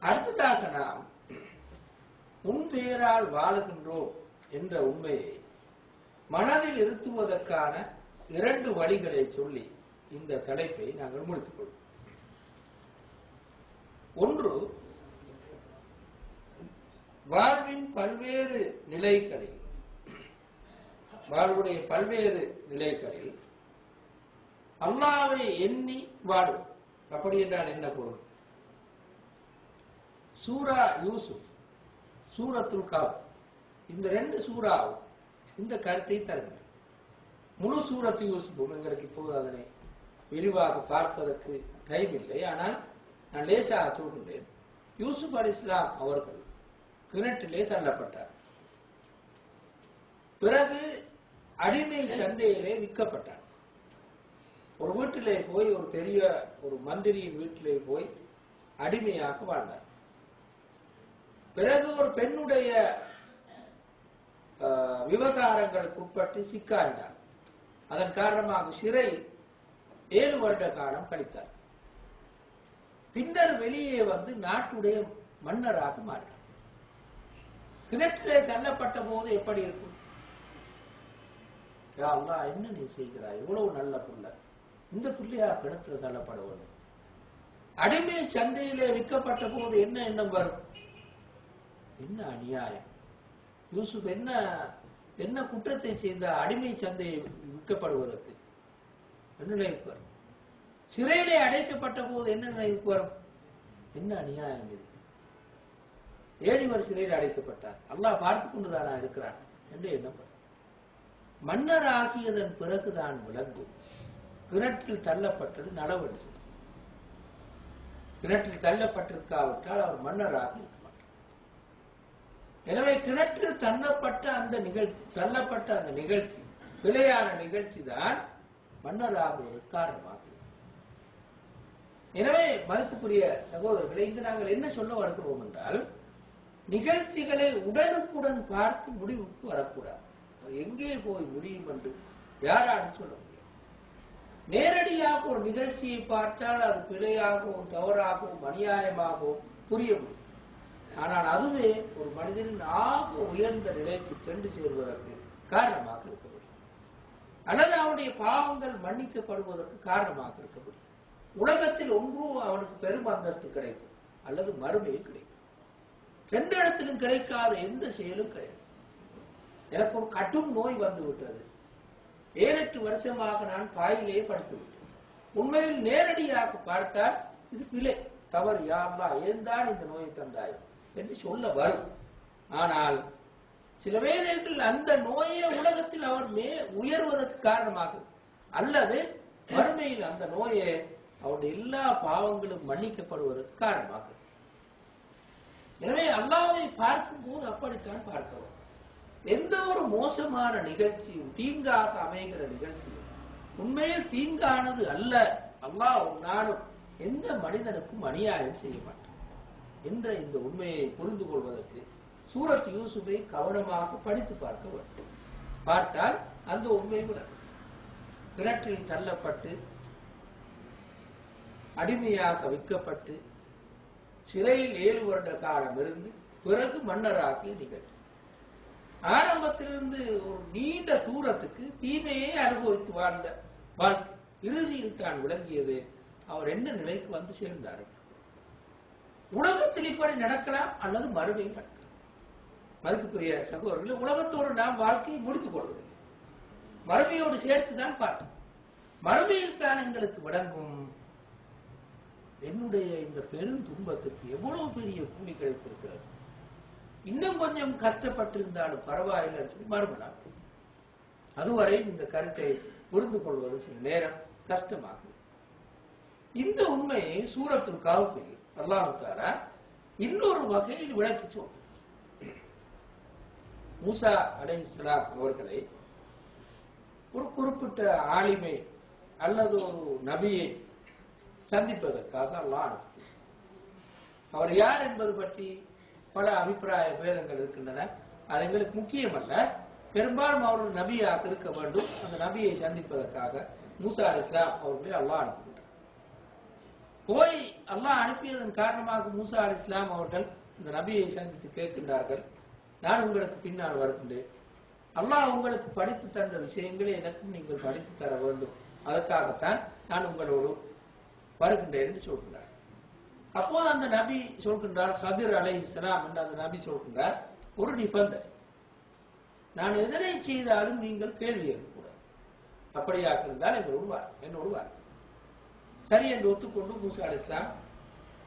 அடுத்ததாக நாம் உன் பெயரால் வாழுகின்றோம் என்ற உண்மையை மனதில் இருத்துவதற்கான இரண்டு வழிகளை சொல்லி இந்த தலைப்பை நாங்கள் முடித்துக் கொள்வோம் ஒன்று வாழ்வின் பல்வேறு நிலைகளில் வாழ்வுடைய பல்வேறு நிலைகளில் அல்லாவை எண்ணி வாழும். அப்படி என்றால் என்ன பொருள்? சூரா யூசுப் சூரத்துல் காப் இந்த ரெண்டு சூறாவும் இந்த கருத்தை தருகிறது. முழு சூரத்து யூசுப்பும் எங்களுக்கு இப்போது அதனை விரிவாக பார்ப்பதற்கு டைம் இல்லை. ஆனால் நான் லேசாக சொல்கின்றேன். யூசுப் அலி இஸ்லாம் அவர்கள் கிணற்றிலே தள்ளப்பட்டார். பிறகு அடிமை சந்தையிலே விற்கப்பட்டார். ஒரு வீட்டிலே போய் ஒரு பெரிய ஒரு மந்திரியின் வீட்டிலே போய் அடிமையாக வாழ்ந்தார். பிறகு ஒரு பெண்ணுடைய அஹ், விவகாரங்களுக்கு உட்பட்டு சிக்காயினார். அதன் காரணமாக சிறை ஏழு வருட காலம் கழித்தார். பின்னர் வெளியே வந்து நாட்டுடைய மன்னராக மாறினார். கிணற்றிலே தள்ளப்பட்ட போது எப்படி இருக்கும்? யா என்ன நீ செய்கிறாய்? இவ்வளவு நல்ல புள்ள. இந்த பிள்ளையா கிணத்துல தள்ளப்படுவது? அடிமை சந்தையிலே விற்கப்பட்ட போது என்ன எண்ணம் வரும்? என்ன அநியாயம்? யூசுப் என்ன என்ன குற்றத்தை செய்த அடிமை சந்தையை விற்கப்படுவதற்கு? என்ன நினைவுக்கு வரும் சிறையிலே அடைக்கப்பட்ட போது என்ன நினைவுக்கு வரும் என்ன அநியாயம் இது? ஏழிவர் சிறையில் அடைக்கப்பட்டார். அல்லாஹ் பார்த்து கொண்டுதானா இருக்கிறான் என்று எண்ணம் மன்னர் ஆகியதன் பிறகுதான் விளங்கும். கிணற்றில் தள்ளப்பட்டது நடவடிக்கை. கிணற்றில் தள்ளப்பட்டிருக்காவிட்டால் அவர் மன்னர் இருக்க எனவே கிணற்றில் தள்ளப்பட்ட அந்த நிகழ்ச்சி தள்ளப்பட்ட அந்த நிகழ்ச்சி பிழையான நிகழ்ச்சி தான் மன்னராகுவது காரணமாக எனவே மதிப்புக்குரிய சகோதரர்களை இங்கு நாங்கள் என்ன சொல்ல வருகிறோம் என்றால் நிகழ்ச்சிகளை உடனுக்குடன் பார்த்து முடிவுக்கு வரக்கூடாது. எங்கே போய் முடியும் என்று யாராலும் சொல்ல முடியும் நேரடியாக ஒரு நிகழ்ச்சியை பார்த்தால் அது பிழையாகவும் தவறாகவும் அநியாயமாகவும் புரிய முடியும். ஆனால் அதுவே ஒரு மனிதனின் ஆக உயர்ந்த நிலைக்கு சென்று சேருவதற்கு காரணமாக இருக்க முடியும். அல்லது அவனுடைய பாவங்கள் மன்னிக்கப்படுவதற்கு காரணமாக இருக்க முடியும். உலகத்தில் ஒன்றும் அவனுக்கு பெரும் அந்தஸ்து கிடைக்கும் அல்லது மறுமையும் கிடைக்கும். ரெண்டு இடத்திலும் கிடைக்காத எந்த செயலும் கிடையாது. எனக்கு ஒரு கட்டும் நோய் வந்து விட்டது. ஏழெட்டு வருஷமாக நான் பாயிலேயே படுத்து விட்டேன். உண்மையில் நேரடியாக பார்த்தால் இது பிழை. தவறு யாருலா ஏன் தான் இந்த நோயை தந்தாயும் என்று சொல்ல வரும். ஆனால் சில வேளைகளில் அந்த நோயே உலகத்தில் அவர் மே உயர்வதற்கு காரணமாகும் அல்லது வறுமையில் அந்த நோயே அவருடைய எல்லா பாவங்களும் மன்னிக்கப்படுவதற்கு காரணமாகும் எனவே அல்லாவை பார்க்கும் போது அப்படித்தான் பார்க்கிறோம். எந்த ஒரு மோசமான நிகழ்ச்சியும் தீங்காக அமைகிற நிகழ்ச்சியும் உண்மையில் தீங்கானது அல்ல. அல்லாஹ் நானும் எந்த மனிதனுக்கும் அநியாயம் செய்ய மாட்டான். என்ற இந்த உண்மையை புரிந்து கொள்வதற்கு சூரத் யூசுஃபை கவனமாக படித்து பார்க்க வேண்டும். பார்த்தால் அந்த உண்மை விளக்கும் கிணற்றில் தள்ளப்பட்டு அடிமையாக விற்கப்பட்டு சிறையில் ஏழு வருட காலம் இருந்து பிறகு மன்னராகிய நிகழ்ச்சி. ஆரம்பத்திலிருந்து ஒரு நீண்ட தூரத்துக்கு தீமையை அனுபவித்து வாழ்ந்த வாழ்க்கை. இறுதியில் தான் விளங்கியது அவர் என்ன நிலைக்கு வந்து சேர்ந்தார்? உலகத்தில் இப்படி நடக்கலாம் அல்லது மறுமையும் நடக்கலாம். மறுப்புக்குரிய சகோதரர்கள் உலகத்தோடு நாம் வாழ்க்கையை முடித்துக் கொள்வதில்லை மறுமையோடு சேர்த்து தான் பார்த்தோம் மறுமையில் தான் எங்களுக்கு விளங்கும். என்னுடைய இந்த பெரும் துன்பத்துக்கு எவ்வளவு பெரிய கூலி கிடைத்திருக்கிறது. இன்னும் கொஞ்சம் கஷ்டப்பட்டிருந்தாலும் பரவாயில்லை சொல்லி மறுபடியும் அதுவரை இந்த கருத்தை புரிந்து கொள்வது சில நேரம் கஷ்டமாகும் இந்த உண்மையை சூரத்துல் காவல் அல்லாஹால இன்னொரு வகையில் விளக்கி மூசா அலைஹிஸ்ஸலாம் அவர்களை ஒரு குறிப்பிட்ட ஆளுமை அல்லது ஒரு நபியை சந்திப்பதற்காக அல்லாஹ் அனுப்பினார். அவர் யார் என்பது பற்றி பல அபிப்பிராய பேதங்கள் இருக்கின்றன. அது எங்களுக்கு முக்கியமல்ல. பெரும்பாலும் அவர்கள் நபியாக இருக்க வேண்டும். அந்த நபியை சந்திப்பதற்காக மூசா அலிஸ்லாம் அவர்களை அல்லாஹ் அனுப்பிவிட்டார் போய் அல்லாஹ் அனுப்பியதன் காரணமாக மூசா அலி இஸ்லாம் அவர்கள் இந்த நபியை சந்தித்து கேட்கின்றார்கள். நான் உங்களுக்கு பின்னால் வருகின்றேன். அல்லாஹ் உங்களுக்கு படித்து தந்த விஷயங்களை எனக்கும் நீங்கள் படித்து தர வேண்டும். அதற்காகத்தான் நான் உங்களோடு வருகின்றேன் என்று சொல்கின்றார். அப்போது அந்த நபி சொல்கின்றார் ஹதிர் அலை இஸ்லாம் என்று அந்த நபி சொல்கின்றார். ஒரு நிபந்தனை நான் எதனை செய்தாலும் நீங்கள் கேள்வி எழுப்பக்கூடாது. அப்படியாக இருந்தால் என்னோடு வார் என்னோடு வார் சரி என்று ஒத்துக்கொண்டு மூசா அலி இஸ்லாம்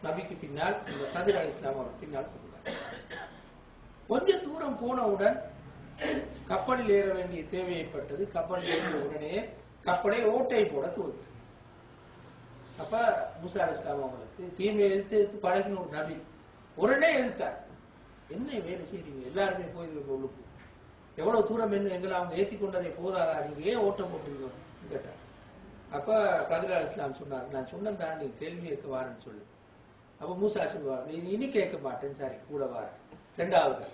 நபிக்கு பின்னால் இந்த சதிர் அலி இஸ்லாம் அவர் பின்னால் போகிறார் கொஞ்ச தூரம் போனவுடன் கப்பலில் ஏற வேண்டிய தேவையைப்பட்டது. கப்பலில் ஏறிய உடனே கப்பலை ஓட்டை போட தோல்வி அப்ப மூசா அலி இஸ்லாம் அவங்களுக்கு தீமையை எதிர்த்து எதிர்த்து பழகின ஒரு நபி உடனே எதிர்த்தார் என்ன வேலை செய்றீங்க? எல்லாருமே போயிருக்க உள்ளுக்கு எவ்வளவு தூரம் என்ன எங்களை அவங்க ஏத்தி கொண்டதை போதாதா? நீங்க ஏன் ஓட்டம் போட்டுருக்கோம் கேட்டார். அப்ப கதிர் அலி இஸ்லாம் சொன்னார் நான் சொன்னேன் நீ கேள்வி கேட்க வாரன்னு சொல்லு. அப்ப மூசா சொல்லுவார் நீ இனி கேட்க மாட்டேன் சரி கூட வார. ரெண்டாவது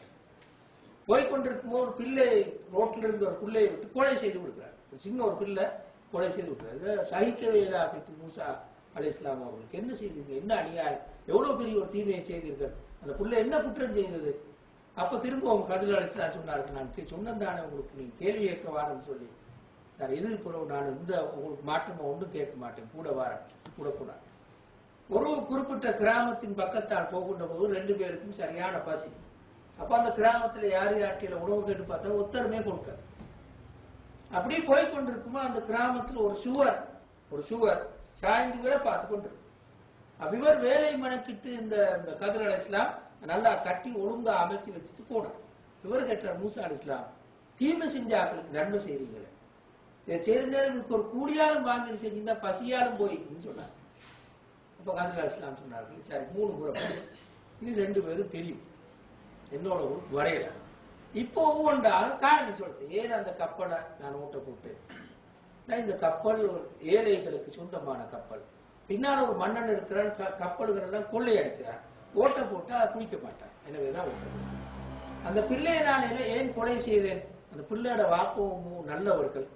போய் கொண்டிருக்கும் ஒரு பிள்ளை ரோட்டில் இருந்து ஒரு பிள்ளையை விட்டு கொலை செய்து கொடுக்குறார் ஒரு சின்ன ஒரு பிள்ளை கொலை செய்து கொடுக்குறாரு சகிக்கவே இல்லை அப்படி மூசா அலி இஸ்லாம் அவர்களுக்கு. என்ன செய்தீங்க என்ன அநியாயம்? எவ்வளவு பெரிய ஒரு தீமையை செய்தீர்கள்? அந்த பிள்ளை என்ன குற்றம் செய்தது? அப்ப திரும்ப அவங்க கதில் அலிஸ்லாம் சொன்னார்கள் நான் கே- சொன்னதானே உங்களுக்கு நீங்க கேள்வி கேட்க வாரன்னு சொல்லி. நான் எது பிறகு நான் இந்த உங்களுக்கு மாற்றமா ஒன்றும் கேட்க மாட்டேன். கூட வாரேன் கூட கூடாது ஒரு குறிப்பிட்ட கிராமத்தின் பக்கத்தால் போகின்ற போது ரெண்டு பேருக்கும் சரியான பசி. அப்ப அந்த கிராமத்துல யார் யார்கிட்ட உணவு கேட்டு பார்த்தா ஒத்தருமே கொடுக்க. அப்படியே போய் கொண்டிருக்குமோ அந்த கிராமத்துல ஒரு சுவர் ஒரு சுவர் சாய்ந்து கூட பார்த்து கொண்டிருக்கும் அப்ப இவர் வேலை மணக்கிட்டு இந்த இந்த கதிர் அலி இஸ்லாம் நல்லா கட்டி ஒழுங்கா அமைச்சு வச்சுட்டு போனார். இவர் கேட்டார் மூசா அலி இஸ்லாம் தீமை செஞ்சாக்களுக்கு நன்மை செய்றீங்களே? இதை செய்யற நேரம் ஒரு கூடியாலும் வாங்கி செஞ்சிருந்தா பசியாலும் போயிருக்குன்னு சொன்னார் அப்போ கதிர் இஸ்லாம் சொன்னார்கள் சரி மூணு முறை இது ரெண்டு பேரும் தெரியும். என்னோட ஊருக்கு வரையல இப்போ ஒவ்வொன்றாக காரணம் சொல்றேன். ஏன் அந்த கப்பலை நான் ஓட்ட போட்டேன்? நான் இந்த கப்பல் ஒரு ஏழைகளுக்கு சொந்தமான கப்பல். பின்னால் ஒரு மன்னன் இருக்கிறான் க- கப்பல்கள் எல்லாம் கொள்ளையடிக்கிறான் ஓட்ட போட்டா அதை பிடிக்க மாட்டான். எனவேதான் ஓட்ட அந்த பிள்ளையை நான் ஏன் கொலை செய்தேன்? அந்த பிள்ளையோட வாக்குவமும் நல்லவர்கள்.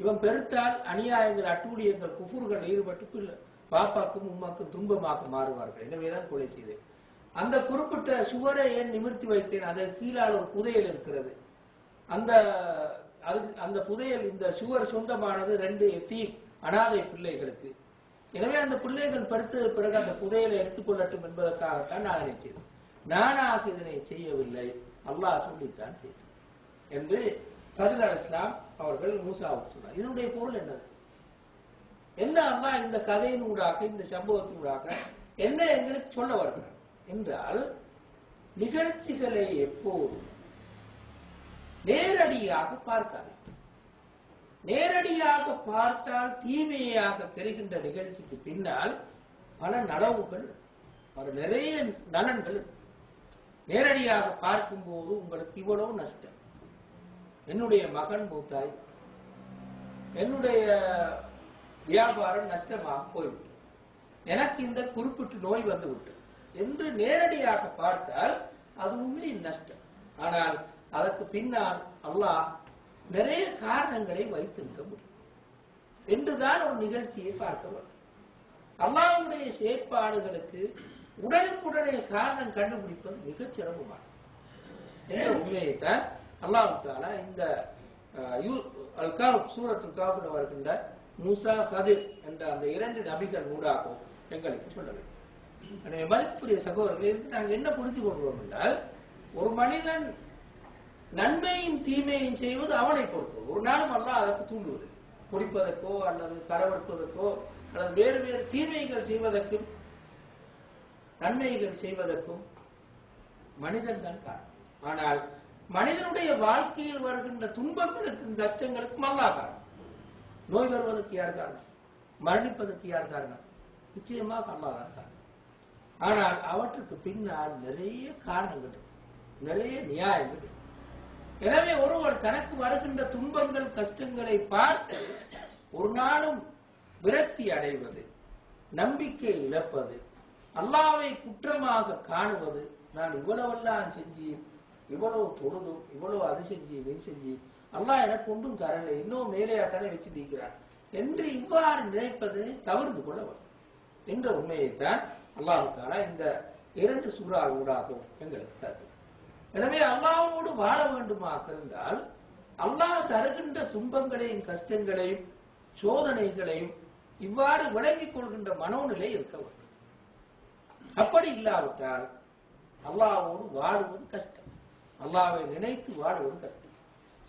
இவன் பெருத்தால் அநியாயங்கள் அட்டூழியங்கள் குஃபுர்கள் ஈடுபட்டு பாப்பாக்கும் உம்மாக்கும் துன்பமாக மாறுவார்கள். எனவேதான் கொலை செய்தேன். அந்த குறிப்பிட்ட சுவரை ஏன் நிமிர்த்தி வைத்தேன்? அதன் கீழால் ஒரு புதையல் இருக்கிறது. அந்த அது அந்த புதையல் இந்த சுவர் சொந்தமானது ரெண்டு எத்தீம் அனாதை பிள்ளைகளுக்கு. எனவே அந்த பிள்ளைகள் படுத்த பிறகு அந்த புதையலை எடுத்துக்கொள்ளட்டும் என்பதற்காகத்தான் நான் நினைக்கிறேன் நானாக இதனை செய்யவில்லை. அல்லாஹ் சொல்லித்தான் செய்தேன். என்று கதிர் அல் இஸ்லாம் அவர்கள் மூசாவுக்கு சொன்னார். இதனுடைய பொருள் என்னது? என்ன அம்மா இந்த கதையின் ஊடாக இந்த சம்பவத்தின் ஊடாக என்ன எங்களுக்கு சொல்ல வருகிறார்? என்றால் நிகழ்ச்சிகளை எப்போதும் நேரடியாக பார்க்காது நேரடியாக பார்த்தால் தீமையாக தெரிகின்ற நிகழ்ச்சிக்கு பின்னால் பல நலவுகள் பல நிறைய நலன்கள் நேரடியாக பார்க்கும்போது உங்களுக்கு இவ்வளவு நஷ்டம். என்னுடைய மகன் மூத்தாய். என்னுடைய வியாபாரம் நஷ்டமாக போய்விட்டது எனக்கு இந்த குறிப்பிட்ட நோய் வந்து விட்டு என்று நேரடியாக பார்த்தால் அது நஷ்டம். ஆனால் அதற்கு பின்னால் அல்லாஹ் நிறைய காரணங்களை வைத்திருக்க முடியும். என்றுதான் ஒரு நிகழ்ச்சியை பார்க்க வேண்டும் அல்லாவுடைய செயற்பாடுகளுக்கு உடனுக்குடனே காரணம் கண்டுபிடிப்பது மிகச் சிரமமானது. என்ற உண்மையைத்தான் அல்லாஹால இந்த அஹ், சூரத்துல் காபுல வருகின்ற மூசா ஹதிர் என்ற அந்த இரண்டு நபிகள் ஊடாகவும் எங்களுக்கு சொல்லவில்லை. எனவே மதிப்புரிய சகோதரர்கள் இருந்து நாங்கள் என்ன புரிந்து கொள்வோம் என்றால் ஒரு மனிதன் நன்மையும் தீமையும் செய்வது அவனை பொறுத்து. ஒரு நாளும் அல்லாஹ் அதற்கு தூண்டுவது. குடிப்பதற்கோ அல்லது கரவறுப்பதற்கோ அல்லது வேறு வேறு தீமைகள் செய்வதற்கும் நன்மைகள் செய்வதற்கும் மனிதன் தான் காரணம். ஆனால் மனிதனுடைய வாழ்க்கையில் வருகின்ற துன்பங்களுக்கும் கஷ்டங்களுக்கும் அல்லாஹ் காரணம் நோய் வருவதற்கு யார் காரணம்? மரணிப்பதற்கு யார் காரணம்? நிச்சயமாக அல்லாஹ் தான் காரணம். ஆனால் அவற்றுக்கு பின்னால் நிறைய காரணங்கள் நிறைய நியாயங்கள். எனவே ஒருவர் தனக்கு வருகின்ற துன்பங்கள் கஷ்டங்களை பார்த்து ஒரு நாளும் விரக்தி அடைவது நம்பிக்கை இழப்பது அல்லாவை குற்றமாக காணுவது நான் இவ்வளவெல்லாம் செஞ்சு இவ்வளவு தொழுதும் இவ்வளவு அது செஞ்சு இதை செஞ்சு அல்லாஹ் எனக்கு ஒன்றும் தரலை இன்னும் மேலேயா தானே வச்சு நிற்கிறான் என்று இவ்வாறு நினைப்பதை தவிர்த்து கொள்ள வேண்டும். என்ற உண்மையைத்தான் அல்லாஹு தாலா இந்த இரண்டு சூறா ஊடாகும் எங்களுக்கு தருது. எனவே அல்லாவோடு வாழ வேண்டுமாக இருந்தால் அல்லாஹ் தருகின்ற துன்பங்களையும் கஷ்டங்களையும் சோதனைகளையும் இவ்வாறு விளங்கிக் கொள்கின்ற மனோநிலை இருக்க வேண்டும். அப்படி இல்லாவிட்டால் அல்லாவோடு வாழுவது கஷ்டம். அல்லாவை நினைத்து வாழ்வது கஷ்டம்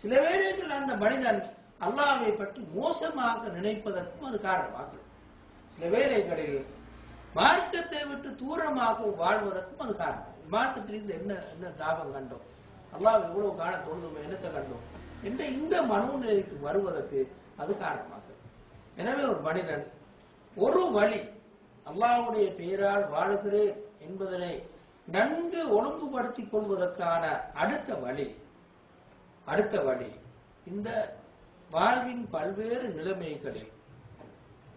சில வேளைகள் அந்த மனிதன் அல்லாவை பற்றி மோசமாக நினைப்பதற்கும் அது காரணமாக சில வேளைகளில் மார்க்கத்தை விட்டு தூரமாக வாழ்வதற்கும் அது காரணம். மார்க்கத்திலிருந்து என்ன என்ன தாபம் கண்டோம்? அல்லாஹ் இவ்வளவு காலம் தொழுதுமே என்னத்தை கண்டோம்? என்ற இந்த மனோநிலைக்கு வருவதற்கு அது காரணமாக எனவே ஒரு மனிதன் ஒரு வழி அல்லாவுடைய பெயரால் வாழுகிறேன் என்பதனை நன்கு ஒழுங்குபடுத்திக் கொள்வதற்கான அடுத்த வழி அடுத்த வழி இந்த வாழ்வின் பல்வேறு நிலைமைகளில்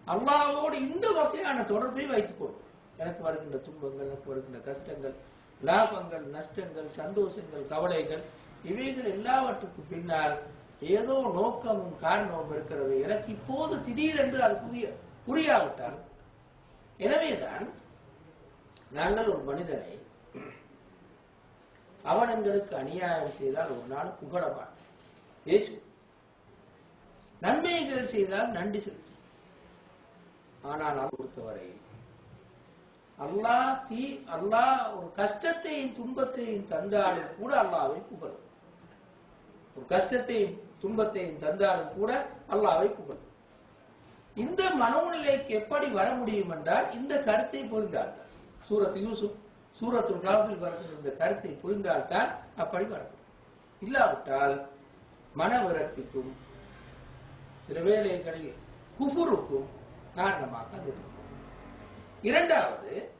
அல்லாவோடு இந்த வகையான தொடர்பை வைத்துக் கொள்ளும் எனக்கு வருகின்ற துன்பங்கள் எனக்கு வருகின்ற கஷ்டங்கள் லாபங்கள் நஷ்டங்கள் சந்தோஷங்கள் கவலைகள் இவைகள் எல்லாவற்றுக்கும் பின்னால் ஏதோ நோக்கமும் காரணமும் இருக்கிறது. எனக்கு இப்போது திடீரென்று அது புரிய புரியாவிட்டால் எனவேதான் நாங்கள் ஒரு மனிதனை அவன் எங்களுக்கு அநியாயம் செய்தால் ஒரு நாள் புகழவான். ஏசு. நன்மைகள் செய்தால் நன்றி செலுத்தும் ஆனால் நான் பொறுத்தவரை அல்லாஹ் தீ அல்லா ஒரு கஷ்டத்தையும் துன்பத்தையும் தந்தாலும் கூட அல்லாவை புகழும். ஒரு கஷ்டத்தையும் துன்பத்தையும் தந்தாலும் கூட அல்லாவை புகழும். இந்த மனோநிலைக்கு எப்படி வர முடியும் என்றால் இந்த கருத்தை புரிந்தார்கள் சூரத் யூசுப் சூரத்துல் காஃபில் வரக்கூடிய இந்த கருத்தை புரிந்தால்தான் அப்படி வரணும். இல்லாவிட்டால் இல்லாவிட்டால் மனவிரக்திக்கும் சில வேலைகளில் குஃபுருக்கும் காரணமாக அது இருக்கும். இரண்டாவது